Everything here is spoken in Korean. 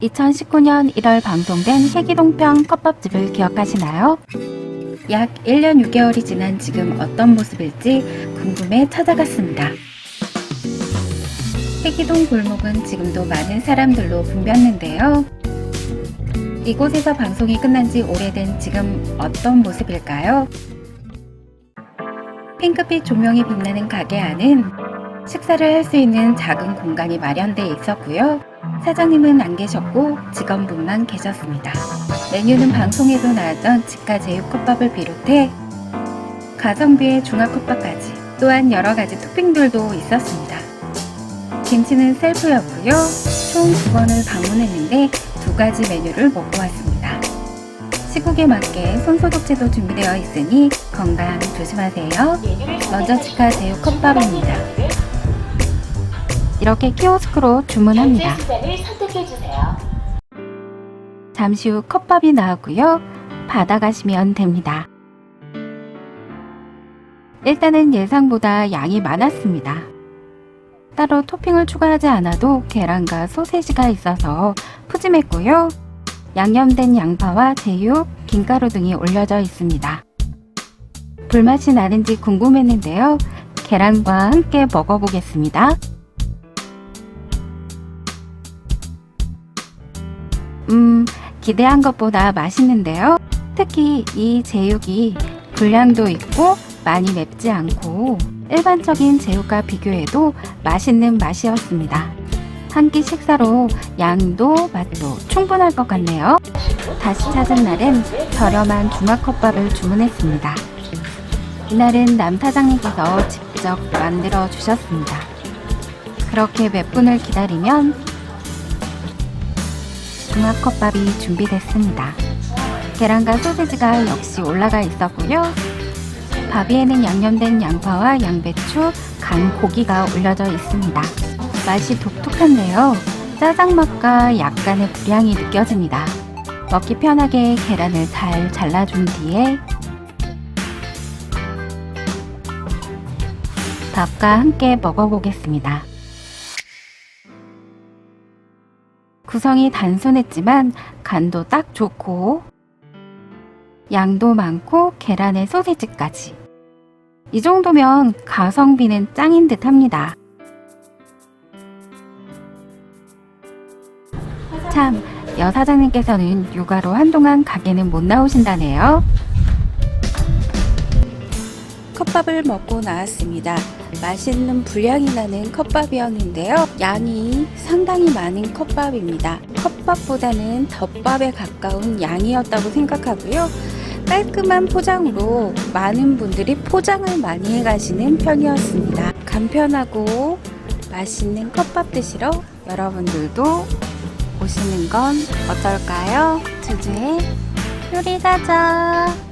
2019년 1월 방송된 해기동평 컵밥집을 기억하시나요? 약 1년 6개월이 지난 지금 어떤 모습일지 궁금해 찾아갔습니다. 해기동 골목은 지금도 많은 사람들로 붐볐는데요. 이곳에서 방송이 끝난 지 오래된 지금 어떤 모습일까요? 핑크빛 조명이 빛나는 가게 안은 식사를 할 수 있는 작은 공간이 마련되어 있었고요. 사장님은 안 계셨고 직원분만 계셨습니다. 메뉴는 방송에도 나왔던 직가 제육컵밥을 비롯해 가성비의 중화컵밥까지 또한 여러 가지 토핑들도 있었습니다. 김치는 셀프였고요. 총 두 번을 방문했는데 두 가지 메뉴를 먹고 왔습니다. 시국에 맞게 손소독제도 준비되어 있으니 건강 조심하세요. 먼저 직가 제육 컵밥입니다. 이렇게 키오스크로 주문합니다. 잠시 후 컵밥이 나오고요. 받아가시면 됩니다. 일단은 예상보다 양이 많았습니다. 따로 토핑을 추가하지 않아도 계란과 소세지가 있어서 푸짐했고요. 양념된 양파와 제육, 김가루 등이 올려져 있습니다. 불맛이 나는지 궁금했는데요. 계란과 함께 먹어보겠습니다. 음, 기대한 것보다 맛있는데요. 특히 이 제육이 분량도 있고 많이 맵지 않고 일반적인 제육과 비교해도 맛있는 맛이었습니다. 한 끼 식사로 양도 맛도 충분할 것 같네요. 다시 찾은 날은 저렴한 중화컵밥을 주문했습니다. 이날은 남 사장님께서 직접 만들어 주셨습니다. 그렇게 몇 분을 기다리면 중화컵밥이 준비됐습니다. 계란과 소세지가 역시 올라가 있었고요. 밥 위에는 양념된 양파와 양배추, 간 고기가 올려져 있습니다. 맛이 독특한데요. 짜장 맛과 약간의 불향이 느껴집니다. 먹기 편하게 계란을 잘 잘라준 뒤에 밥과 함께 먹어보겠습니다. 구성이 단순했지만 간도 딱 좋고 양도 많고 계란에 소세지까지 이 정도면 가성비는 짱인 듯 합니다. 참, 여 사장님께서는 육아로 한동안 가게는 못 나오신다네요. 컵밥을 먹고 나왔습니다. 맛있는 불향이 나는 컵밥이었는데요. 양이 상당히 많은 컵밥입니다. 컵밥보다는 덮밥에 가까운 양이었다고 생각하고요. 깔끔한 포장으로 많은 분들이 포장을 많이 해가시는 편이었습니다. 간편하고 맛있는 컵밥 드시러 여러분들도 오시는 건 어떨까요? 주주의 요리 가자.